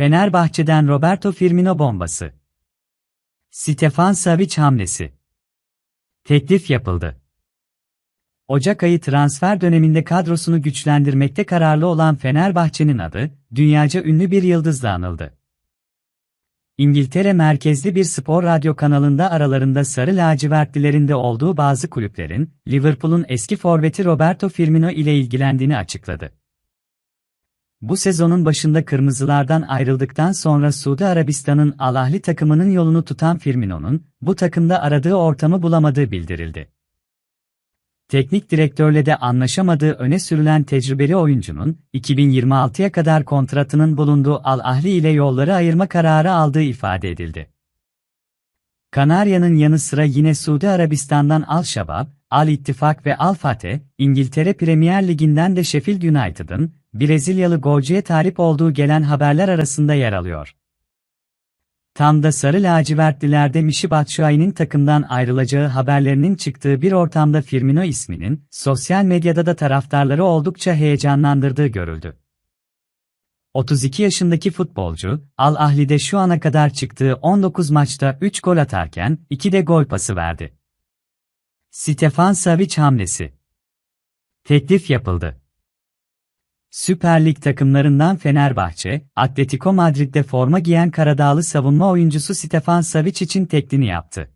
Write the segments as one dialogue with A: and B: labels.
A: Fenerbahçe'den Roberto Firmino bombası. Stefan Savic hamlesi. Teklif yapıldı. Ocak ayı transfer döneminde kadrosunu güçlendirmekte kararlı olan Fenerbahçe'nin adı, dünyaca ünlü bir yıldızla anıldı. İngiltere merkezli bir spor radyo kanalında aralarında sarı lacivertlilerinde olduğu bazı kulüplerin, Liverpool'un eski forveti Roberto Firmino ile ilgilendiğini açıkladı. Bu sezonun başında kırmızılardan ayrıldıktan sonra Suudi Arabistan'ın Al Ahli takımının yolunu tutan Firmino'nun, bu takımda aradığı ortamı bulamadığı bildirildi. Teknik direktörle de anlaşamadığı öne sürülen tecrübeli oyuncunun, 2026'ya kadar kontratının bulunduğu Al Ahli ile yolları ayırma kararı aldığı ifade edildi. Kanarya'nın yanı sıra yine Suudi Arabistan'dan Al Şabab, Al İttifak ve Al Fateh, İngiltere Premier Ligi'nden de Sheffield United'ın, Brezilyalı golcüye talip olduğu gelen haberler arasında yer alıyor. Tam da sarı lacivertlilerde Mişi Batshuayi'nin takımdan ayrılacağı haberlerinin çıktığı bir ortamda Firmino isminin, sosyal medyada da taraftarları oldukça heyecanlandırdığı görüldü. 32 yaşındaki futbolcu, Al Ahli'de şu ana kadar çıktığı 19 maçta 3 gol atarken 2 de gol pası verdi. Stefan Savic hamlesi. Teklif yapıldı. Süper Lig takımlarından Fenerbahçe, Atletico Madrid'de forma giyen Karadağlı savunma oyuncusu Stefan Savic için teklini yaptı.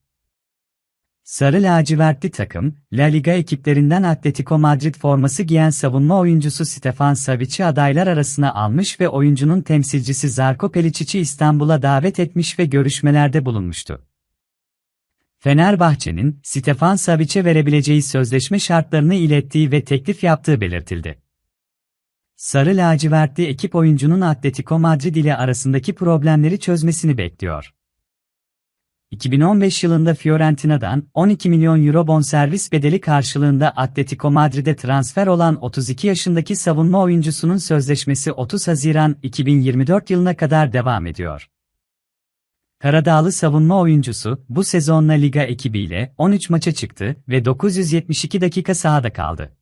A: Sarı lacivertli takım, La Liga ekiplerinden Atletico Madrid forması giyen savunma oyuncusu Stefan Savic'i adaylar arasına almış ve oyuncunun temsilcisi Zarko Pelicic'i İstanbul'a davet etmiş ve görüşmelerde bulunmuştu. Fenerbahçe'nin Stefan Savic'e verebileceği sözleşme şartlarını ilettiği ve teklif yaptığı belirtildi. Sarı lacivertli ekip oyuncunun Atletico Madrid ile arasındaki problemleri çözmesini bekliyor. 2015 yılında Fiorentina'dan 12 milyon euro bonservis bedeli karşılığında Atletico Madrid'e transfer olan 32 yaşındaki savunma oyuncusunun sözleşmesi 30 Haziran 2024 yılına kadar devam ediyor. Karadağlı savunma oyuncusu bu sezonla liga ekibiyle 13 maça çıktı ve 972 dakika sahada kaldı.